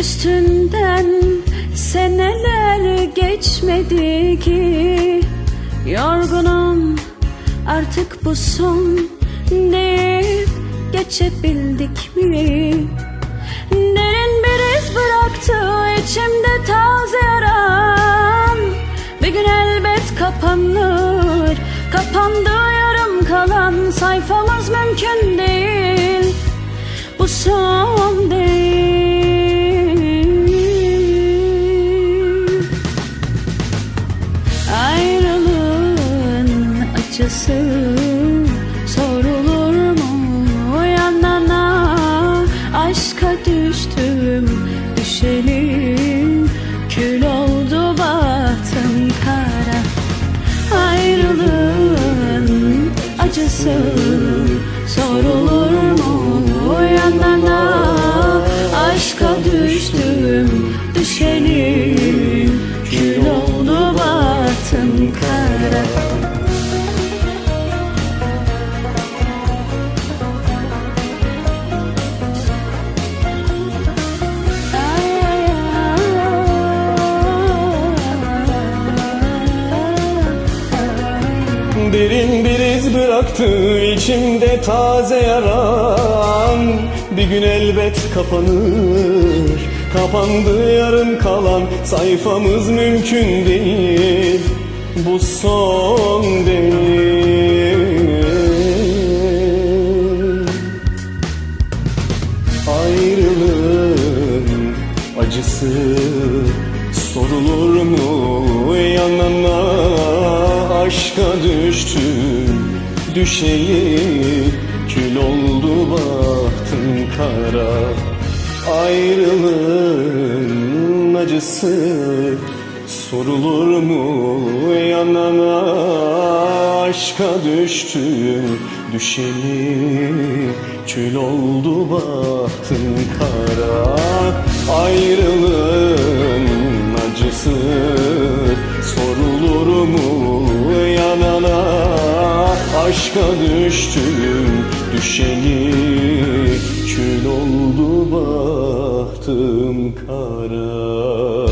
Üstünden seneler geçmedi ki Yorgunum artık bu son deyip geçebildik mi? Derin bir iz bıraktı içimde taze yaram Bir gün elbet kapanır Kapandı yarım kalan sayfamız mümkün değil Bu son Acısı sorulur mu yanana Aşka düştüm düşelim. Kül oldu bahtım kara. Ayrılığın acısı. Sorulur Derin bir iz bıraktı içimde taze yaran. Bir gün elbet kapanır Kapandı yarım kalan. Sayfamız mümkün değil Bu son değil. Ayrılığın acısı sorulur mu yanana aşka düştüm düşeyi kül oldu bahtım kara. Ayrılığın acısı sorulur mu yanana aşka düştüm düşeli kül oldu bahtım kara. Ayrılığın Aşka düştüm düşeli kül oldu bahtım kara